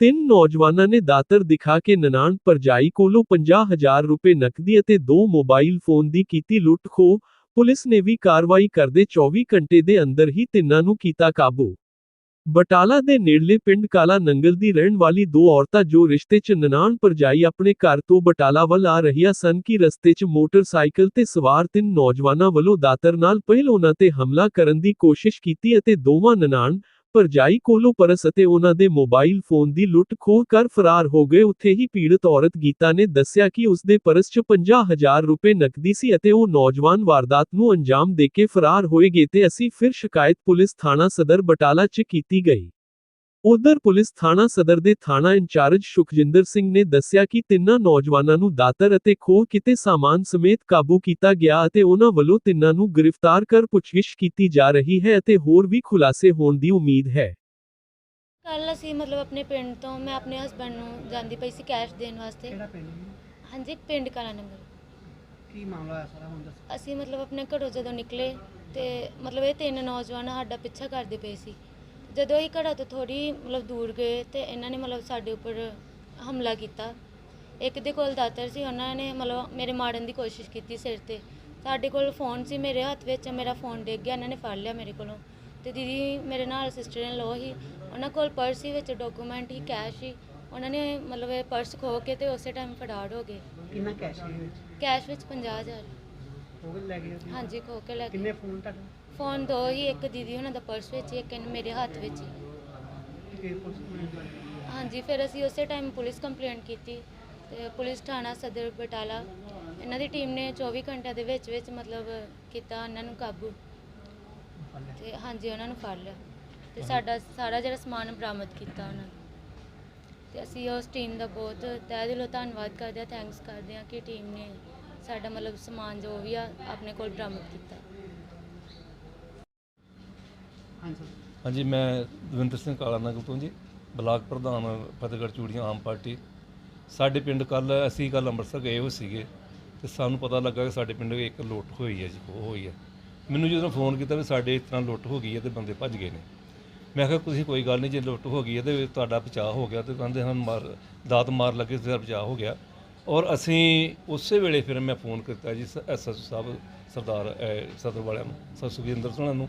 ਤਿੰਨ ਨੌਜਵਾਨਾਂ ਨੇ ਦਾਤਰ ਦਿਖਾ ਕੇ ਨਨਾਣ ਪਰਜਾਈ ਕੋਲੋਂ 50000 ਰੁਪਏ ਨਕਦੀ ਅਤੇ ਦੋ ਮੋਬਾਈਲ ਫੋਨ ਦੀ ਕੀਤੀ ਲੁੱਟ ਖੋਹ, ਪੁਲਿਸ ਨੇ ਵੀ ਕਾਰਵਾਈ ਕਰਦੇ 24 ਘੰਟੇ ਦੇ ਅੰਦਰ ਹੀ ਤਿੰਨਾਂ ਨੂੰ ਕੀਤਾ ਕਾਬੂ। ਬਟਾਲਾ ਦੇ ਨੇੜਲੇ ਪਿੰਡ ਕਾਲਾ ਨੰਗਲ ਦੀ ਰਹਿਣ ਵਾਲੀ ਦੋ ਔਰਤਾਂ ਜੋ ਰਿਸ਼ਤੇ 'ਚ ਨਨਾਣ ਪਰਜਾਈ ਆਪਣੇ ਘਰ ਤੋਂ ਬਟਾਲਾ ਵੱਲ ਆ ਰਹੀਆਂ ਸਨ ਕਿ ਰਸਤੇ 'ਚ ਮੋਟਰਸਾਈਕਲ ਤੇ ਸਵਾਰ ਤਿੰਨ ਨੌਜਵਾਨਾਂ ਵੱਲੋਂ ਦਾਤਰ ਨਾਲ ਪਹਿਲ ਉਹਨਾਂ ਤੇ ਹਮਲਾ ਕਰਨ ਦੀ ਕੋਸ਼ਿਸ਼ ਕੀਤੀ ਅਤੇ ਦੋਵਾਂ ਨਨਾਣ ਭਰਜਾਈ ਕੋਲੋਂ ਪਰਸ ਅਤੇ ਉਹਨਾਂ ਦੇ ਮੋਬਾਈਲ ਫੋਨ ਦੀ ਲੁੱਟ ਖੋਹ ਕਰ ਫਰਾਰ ਹੋ ਗਏ। ਉੱਥੇ ਹੀ ਪੀੜਤ ਔਰਤ ਗੀਤਾ ਨੇ ਦੱਸਿਆ ਕਿ ਉਸ ਦੇ ਪਰਸ 'ਚ 50000 ਰੁਪਏ ਨਕਦੀ ਸੀ ਅਤੇ ਉਹ ਨੌਜਵਾਨ ਵਾਰਦਾਤ ਨੂੰ ਅੰਜਾਮ ਦੇ ਕੇ ਫਰਾਰ ਹੋਏ ਗਏ ਤੇ ਅਸੀਂ ਫਿਰ ਸ਼ਿਕਾਇਤ ਪੁਲਿਸ ਥਾਣਾ ਸਦਰ ਬਟਾਲਾ 'ਚ ਕੀਤੀ ਗਈ। ਉਧਰ ਪੁਲਿਸ ਥਾਣਾ ਸਦਰ ਦੇ ਥਾਣਾ ਇੰਚਾਰਜ ਸੁਖਜਿੰਦਰ ਸਿੰਘ ਨੇ ਦੱਸਿਆ ਕਿ ਤਿੰਨਾਂ ਨੌਜਵਾਨਾਂ ਨੂੰ ਦਾਤਰ ਅਤੇ ਖੋਹ ਕਿਤੇ ਸਾਮਾਨ ਸਮੇਤ ਕਾਬੂ ਕੀਤਾ ਗਿਆ ਅਤੇ ਉਹਨਾਂ ਵੱਲੋਂ ਤਿੰਨਾਂ ਨੂੰ ਗ੍ਰਿਫਤਾਰ ਕਰ ਪੁੱਛਗਿੱਛ ਕੀਤੀ ਜਾ ਰਹੀ ਹੈ ਅਤੇ ਹੋਰ ਵੀ ਖੁਲਾਸੇ ਹੋਣ ਦੀ ਉਮੀਦ ਹੈ। ਕੱਲ ਅਸੀਂ ਮਤਲਬ ਆਪਣੇ ਪਿੰਡ ਤੋਂ ਮੈਂ ਆਪਣੇ ਹਸਬੰਡ ਨੂੰ ਜਾਂਦੀ ਪਈ ਸੀ ਕੈਸ਼ ਦੇਣ ਵਾਸਤੇ। ਕਿਹੜਾ ਪਿੰਡ ਜੀ? ਹਾਂਜੀ ਪਿੰਡ ਕਾਲਾ ਨੰਗਲ ਕੀ ਮਾਮਲਾ ਹੋਇਆ ਸਾਰਾ ਹੁਣ ਦੱਸੋ। ਅਸੀਂ ਮਤਲਬ ਆਪਣੇ ਘਰੋਂ ਜਦੋਂ ਨਿਕਲੇ ਤੇ ਮਤਲਬ ਇਹ ਤਿੰਨ ਨੌਜਵਾਨ ਸਾਡਾ ਪਿੱਛਾ ਕਰਦੇ ਪਏ ਸੀ। ਜਦੋਂ ਅਸੀਂ ਘਰਾਂ ਤੋਂ ਥੋੜੀ ਮਤਲਬ ਦੂਰ ਗਏ ਤੇ ਇਹਨਾਂ ਨੇ ਮਤਲਬ ਸਾਡੇ ਉੱਪਰ ਹਮਲਾ ਕੀਤਾ। ਇੱਕ ਦੇ ਕੋਲ ਦਾਤਰ ਸੀ ਉਹਨਾਂ ਨੇ ਮਤਲਬ ਮੇਰੇ ਮਾਰਨ ਦੀ ਕੋਸ਼ਿਸ਼ ਕੀਤੀ ਸਿਰ ਤੇ। ਸਾਡੇ ਕੋਲ ਫੋਨ ਸੀ ਮੇਰੇ ਹੱਥ ਵਿੱਚ ਮੇਰਾ ਫੋਨ ਡਿੱਗ ਗਿਆ ਇਹਨਾਂ ਨੇ ਫੜ ਲਿਆ ਮੇਰੇ ਕੋਲੋਂ। ਤੇ ਦੀਦੀ ਮੇਰੇ ਨਾਲ ਸਿਸਟਰ ਇਨ ਲੋ ਹੀ ਉਹਨਾਂ ਕੋਲ ਪਰਸ ਸੀ ਵਿੱਚ ਡਾਕੂਮੈਂਟ ਹੀ ਕੈਸ਼ ਹੀ ਉਹਨਾਂ ਨੇ ਮਤਲਬ ਇਹ ਪਰਸ ਖੋ ਕੇ ਤੇ ਉਸੇ ਟਾਈਮ ਫੜਾੜ ਹੋ ਗਏ। ਕਿੰਨਾ ਕੈਸ਼ ਵਿੱਚ? ਕੈਸ਼ ਵਿੱਚ 50000 ਉਹ ਵੀ ਲੈ ਗਏ ਤੁਸੀਂ? ਹਾਂਜੀ ਖੋ ਕੇ ਲੈ ਕਿੰਨੇ ਗਏ ਫੋਨ ਤੁਹਾਡੇ? ਫੋਨ ਦੋ ਹੀ ਇੱਕ ਦੀਦੀ ਉਹਨਾਂ ਦਾ ਪਰਸ ਵਿੱਚ ਹੀ, ਇੱਕ ਇਹਨੇ ਮੇਰੇ ਹੱਥ ਵਿੱਚ ਹੀ। ਕਿ ਪੁਲਿਸ ਨੂੰ ਹਾਂਜੀ ਫਿਰ ਅਸੀਂ ਉਸੇ ਟਾਈਮ ਪੁਲਿਸ ਕੰਪਲੇਂਟ ਕੀਤੀ ਤੇ ਪੁਲਿਸ ਥਾਣਾ ਸਦਰ ਬਟਾਲਾ। ਇਹਨਾਂ ਦੀ ਟੀਮ ਨੇ 24 ਘੰਟਿਆਂ ਦੇ ਵਿੱਚ ਵਿੱਚ ਮਤਲਬ ਕੀਤਾ ਉਹਨਾਂ ਨੂੰ ਕਾਬੂ। ਫੜ ਲਿਆ। ਤੇ ਹਾਂਜੀ ਉਹਨਾਂ ਨੂੰ ਫੜ ਲਿਆ। ਤੇ ਸਾਡਾ ਸਾਰਾ ਜਿਹੜਾ ਸਮਾਨ ਬਰਾਮਦ ਕੀਤਾ ਉਹਨਾਂ ਨੇ। ਤੇ ਅਸੀਂ ਉਸ ਟੀਮ ਦਾ ਬਹੁਤ ਤਹਿ ਦਿਲੋਂ ਧੰਨਵਾਦ ਕਰਦੇ ਹਾਂ ਥੈਂਕਸ ਕਰਦੇ ਹਾਂ ਕਿ ਟੀਮ ਨੇ ਸਾਡਾ ਮਤਲਬ ਸਮਾਨ ਜੋ ਵੀ ਆ ਆਪਣੇ ਕੋਲ ਬਰਾਮਦ ਕੀਤਾ। ਹਾਂਜੀ। ਮੈਂ ਦਵਿੰਦਰ ਸਿੰਘ ਕਾਲਾ ਨਗਰ ਤੋਂ ਜੀ ਬਲਾਕ ਪ੍ਰਧਾਨ ਫਤਿਹਗੜ੍ਹ ਚੂੜੀਆਂ ਆਮ ਪਾਰਟੀ। ਸਾਡੇ ਪਿੰਡ ਕੱਲ ਅਸੀਂ ਕੱਲ ਅੰਮ੍ਰਿਤਸਰ ਗਏ ਹੋਏ ਸੀਗੇ ਤੇ ਸਾਨੂੰ ਪਤਾ ਲੱਗਾ ਕਿ ਸਾਡੇ ਪਿੰਡ ਇੱਕ ਲੁੱਟ ਹੋਈ ਹੈ ਜੀ ਉਹ ਹੋਈ ਹੈ। ਮੈਨੂੰ ਜਦੋਂ ਫੋਨ ਕੀਤਾ ਵੀ ਸਾਡੇ ਇਸ ਤਰ੍ਹਾਂ ਲੁੱਟ ਹੋ ਗਈ ਹੈ ਤੇ ਬੰਦੇ ਭੱਜ ਗਏ ਨੇ। ਮੈਂ ਕਿਹਾ ਤੁਸੀਂ ਕੋਈ ਗੱਲ ਨਹੀਂ ਜੇ ਲੁੱਟ ਹੋ ਗਈ ਹੈ ਤੇ ਤੁਹਾਡਾ ਬਚਾਅ ਹੋ ਗਿਆ। ਤੇ ਕਹਿੰਦੇ ਹਨ ਮਾਰ ਦਾਤ ਮਾਰ ਲੱਗੇ ਤੇ ਬਚਾਅ ਹੋ ਗਿਆ। ਔਰ ਅਸੀਂ ਉਸੇ ਵੇਲੇ ਫਿਰ ਮੈਂ ਫੋਨ ਕੀਤਾ ਜੀ ਐਸਐਸ ਸਾਹਿਬ ਸਰਦਾਰ ਅਹ, ਸਦਰ ਵਾਲਿਆਂ ਨੂੰ ਸਰ ਸੁਖਜਿੰਦਰ ਸਿੰਘ ਨੂੰ।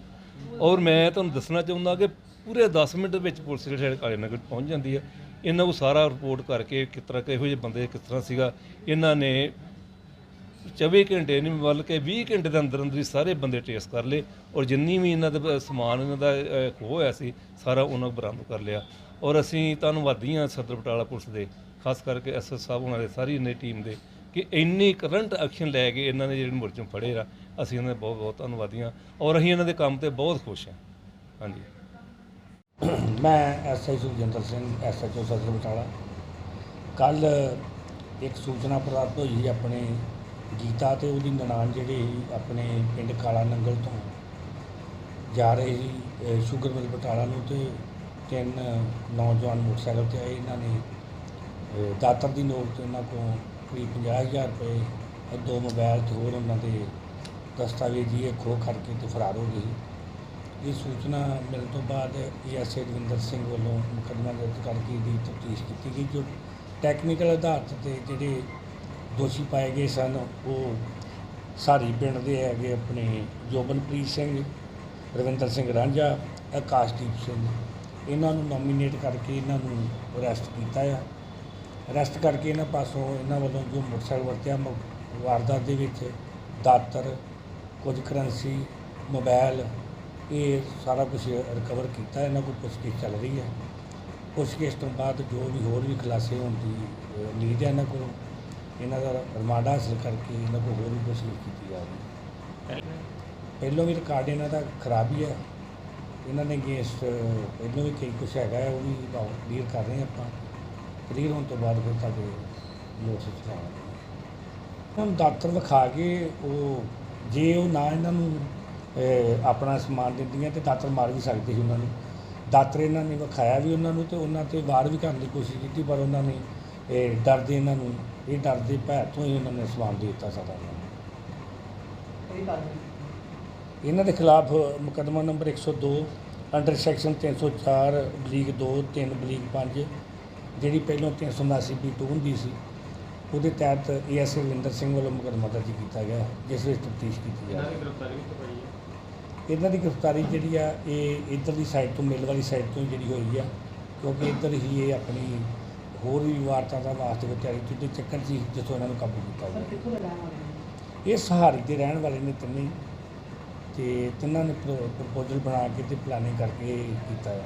ਔਰ ਮੈਂ ਤੁਹਾਨੂੰ ਦੱਸਣਾ ਚਾਹੁੰਦਾ ਕਿ ਪੂਰੇ 10 ਮਿੰਟ ਵਿੱਚ ਪੁਲਿਸ ਜਿਹੜੇ ਕਾਲੇ ਨਗਰ ਪਹੁੰਚ ਜਾਂਦੀ ਹੈ। ਇਹਨਾਂ ਨੂੰ ਸਾਰਾ ਰਿਪੋਰਟ ਕਰਕੇ ਕਿਸ ਤਰ੍ਹਾਂ ਕਿਹੋ ਜਿਹੇ ਬੰਦੇ ਕਿਸ ਤਰ੍ਹਾਂ ਸੀਗਾ ਇਹਨਾਂ ਨੇ 24 ਘੰਟੇ ਨਹੀਂ ਬਲਕਿ 20 ਘੰਟੇ ਦੇ ਅੰਦਰ ਅੰਦਰ ਹੀ ਸਾਰੇ ਬੰਦੇ ਟ੍ਰੇਸ ਕਰ ਲਏ ਔਰ ਜਿੰਨੀ ਵੀ ਇਹਨਾਂ ਦਾ ਸਮਾਨ ਇਹਨਾਂ ਦਾ ਅਹ, ਖੋਹ ਹੋਇਆ ਸੀ ਸਾਰਾ ਉਹਨਾਂ ਨੂੰ ਬਰਾਮਦ ਕਰ ਲਿਆ। ਔਰ ਅਸੀਂ ਧੰਨਵਾਦੀ ਹਾਂ ਸਦਰ ਬਟਾਲਾ ਪੁਲਿਸ ਦੇ ਖਾਸ ਕਰਕੇ ਐਸਐਸ ਸਾਹਿਬ ਉਹਨਾਂ ਦੇ ਸਾਰੀ ਇਹਨਾਂ ਦੀ ਟੀਮ ਦੇ ਕਿ ਇੰਨੀ ਕਰੰਟ ਐਕਸ਼ਨ ਲੈ ਕੇ ਇਹਨਾਂ ਨੇ ਜਿਹੜੇ ਮੁਲਜ਼ਮ ਫੜੇ ਆ। ਅਸੀਂ ਇਹਨਾਂ ਦੇ ਬਹੁਤ ਬਹੁਤ ਧੰਨਵਾਦੀ ਹਾਂ ਔਰ ਅਸੀਂ ਇਹਨਾਂ ਦੇ ਕੰਮ ਤੇ ਬਹੁਤ ਖੁਸ਼ ਹਾਂ। ਹਾਂਜੀ। ਮੈਂ ਐਸਆਈ ਸੁਖਜਿੰਦਰ ਸਿੰਘ ਐਸਐਚਓ ਸਦਰ ਬਟਾਲਾ। ਕੱਲ ਇੱਕ ਸੂਚਨਾ ਪ੍ਰਾਪਤ ਹੋਈ ਸੀ ਆਪਣੇ ਗੀਤਾ ਤੇ ਉਹਦੀ ਨਨਾਣ ਜਿਹੜੇ ਸੀ, ਆਪਣੇ ਪਿੰਡ ਕਾਲਾ ਨੰਗਲ ਤੋਂ ਜਾ ਰਹੇ ਸੀ, ਅਹ ਸ਼ੂਗਰ ਮਿਲ ਬਟਾਲਾ ਨੂੰ ਤੇ ਤਿੰਨ ਨੌਜਵਾਨ ਮੋਟਰਸਾਈਕਲ ਤੇ ਆਏ। ਇਹਨਾਂ ਨੇ ਦਾਤਰ ਦੀ ਨੋਕ ਤੇ ਉਹਨਾਂ ਕੋਲ ਕਰੀਬ 50000 ਰੁਪਏ, ਦੋ ਮੋਬਾਈਲ ਤੇ ਹੋਰ ਉਹਨਾਂ ਦੇ ਦਸਤਾਵੇਜ਼ੀ ਇਹ ਖੋ ਕਰਕੇ ਤੇ ਫਰਾਰ ਹੋ ਗਏ ਸੀ। ਇਹ ਸੂਚਨਾ ਮਿਲਣ ਤੋਂ ਬਾਅਦ ਏਐਸਏ ਰਵਿੰਦਰ ਸਿੰਘ ਵੱਲੋਂ ਮੁਕੱਦਮਾ ਦਰਜ ਕਰਕੇ ਦੀ ਤਫਤੀਸ਼ ਕੀਤੀ ਗਈ, ਜੋ ਟੈਕਨੀਕਲ ਆਧਾਰ ਤੇ ਜਿਹੜੇ ਦੋਸ਼ੀ ਪਾਏ ਗਏ ਸਨ, ਉਹ ਸਾਰੀ ਪਿੰਡ ਦੇ ਹੈਗੇ ਆਪਣੇ ਜੋਬਨਪ੍ਰੀਤ ਸਿੰਘ, ਰਵਿੰਦਰ ਸਿੰਘ ਰਾਂਝਾ, ਆਕਾਸ਼ਦੀਪ ਸਿੰਘ, ਇਹਨਾਂ ਨੂੰ ਨੋਮੀਨੇਟ ਕਰਕੇ ਇਹਨਾਂ ਨੂੰ ਅਰੈਸਟ ਕੀਤਾ ਆ। ਅਰੈਸਟ ਕਰਕੇ ਇਹਨਾਂ ਪਾਸੋਂ ਇਹਨਾਂ ਵੱਲੋਂ ਜੋ ਮੋਟਰਸਾਈਕਲ ਵਰਤਿਆ, ਮ- ਵਾਰਦਾਤ ਦੇ ਵਿੱਚ ਦਾਤਰ ਕੁਝ ਕਰੰਸੀ ਮੋਬਾਈਲ ਇਹ ਸਾਰਾ ਕੁਝ ਰਿਕਵਰ ਕੀਤਾ ਇਹਨਾਂ ਕੋਲ ਪੁੱਛਗਿੱਛ ਚੱਲ ਰਹੀ ਹੈ। ਪੁੱਛਗਿੱਛ ਤੋਂ ਬਾਅਦ ਜੋ ਵੀ ਹੋਰ ਵੀ ਖੁਲਾਸੇ ਹੋਣ ਦੀ ਉਮੀਦ ਹੈ ਇਹਨਾਂ ਕੋਲੋਂ ਇਹਨਾਂ ਦਾ ਰਿਮਾਂਡ ਹਾਸਲ ਕਰਕੇ ਇਹਨਾਂ ਕੋਲ ਹੋਰ ਵੀ ਪੁੱਛਗਿੱਛ ਕੀਤੀ ਜਾ ਜਾਵੇਗੀ। ਪਹਿਲੋਂ ਵੀ ਰਿਕਾਰਡ ਇਹਨਾਂ ਦਾ ਖਰਾਬ ਹੀ ਹੈ। ਇਹਨਾਂ ਨੇ ਅਗੇਂਸਟ ਪਹਿਲੋਂ ਵੀ ਕਈ ਕੁਛ ਹੈਗਾ ਹੈ, ਉਹ ਵੀ ਕਲੀਅਰ ਕਰ ਰਹੇ ਆਪਾਂ। ਕਲੀਅਰ ਹੋਣ ਤੋਂ ਬਾਅਦ ਫਿਰ ਤੁਹਾਡੇ ਨੋਟਿਸ ਚਲਾਵਾਂਗੇ ਹੁਣ ਡਾਕਟਰ ਵਿਖਾ ਕੇ ਉਹ ਜੇ ਉਹ ਨਾ ਇਹਨਾਂ ਨੂੰ ਆਪਣਾ ਸਮਾਨ ਦਿੰਦੀਆਂ ਤੇ ਦਾਤਰ ਮਾਰ ਵੀ ਸਕਦੇ ਸੀ ਉਹਨਾਂ ਨੂੰ। ਦਾਤਰ ਇਹਨਾਂ ਨੇ ਵਿਖਾਇਆ ਵੀ ਉਹਨਾਂ ਨੂੰ ਤੇ ਉਹਨਾਂ ਤੇ ਵਾਰ ਵੀ ਕਰਨ ਦੀ ਕੋਸ਼ਿਸ਼ ਕੀਤੀ ਪਰ ਉਹਨਾਂ ਨੇ ਇਹ ਡਰਦੇ ਇਹਨਾਂ ਨੂੰ ਇਹ ਡਰਦੇ ਭੈ ਤੋਂ ਹੀ ਉਹਨਾਂ ਨੇ ਸਮਾਨ ਦੇ ਦਿੱਤਾ ਸਾਡਾ ਇਹਨਾਂ ਦੇ ਖਿਲਾਫ ਮੁਕੱਦਮਾ ਨੰਬਰ 102 ਅੰਡਰ ਸੈਕਸ਼ਨ 304 ਬਲੀਕ 2 3 ਬਲੀਕ 5 ਜਿਹੜੀ ਪਹਿਲਾਂ 379 ਬੀ ਟੂ ਹੁੰਦੀ ਸੀ ਉਹਦੇ ਤਹਿਤ ਏਐਸਏ ਰਵਿੰਦਰ ਸਿੰਘ ਵੱਲੋਂ ਮੁਕੱਦਮਾ ਦਰਜ ਕੀਤਾ ਗਿਆ ਜਿਸ ਵਿੱਚ ਤਫਤੀਸ਼ ਕੀਤੀ ਜਾ ਰਹੀ ਹੈ। ਇਹਨਾਂ ਦੀ ਗ੍ਰਿਫਤਾਰੀ ਜਿਹੜੀ ਆ ਇਹ ਇੱਧਰ ਦੀ ਸਾਈਡ ਤੋਂ ਮਿਲ ਵਾਲੀ ਸਾਈਡ ਤੋਂ ਹੀ ਜਿਹੜੀ ਹੋਈ ਆ ਕਿਉਂਕਿ ਇੱਧਰ ਹੀ ਇਹ ਆਪਣੀ ਹੋਰ ਵੀ ਵਾਰਤਾ ਦਾ ਵਾਸਤੇ ਵਿੱਚ ਆਈ ਤੇ ਚੱਕਰ ਸੀ ਜਿੱਥੋਂ ਇਹਨਾਂ ਨੂੰ ਕਾਬੂ ਕੀਤਾ ਗਿਆ। ਕਿੱਥੋਂ ਦਾ ਰਹਿਣ ਵਾਲੇ ਨੇ? ਇਹ ਸਹਾਰੀ ਦੇ ਰਹਿਣ ਵਾਲੇ ਨੇ ਤਿੰਨੇ ਹੀ ਤੇ ਤਿੰਨਾਂ ਨੇ ਪ੍ਰਪੋਜ਼ਲ ਬਣਾ ਕੇ ਤੇ ਪਲਾਨਿੰਗ ਕਰਕੇ ਕੀਤਾ ਹੈ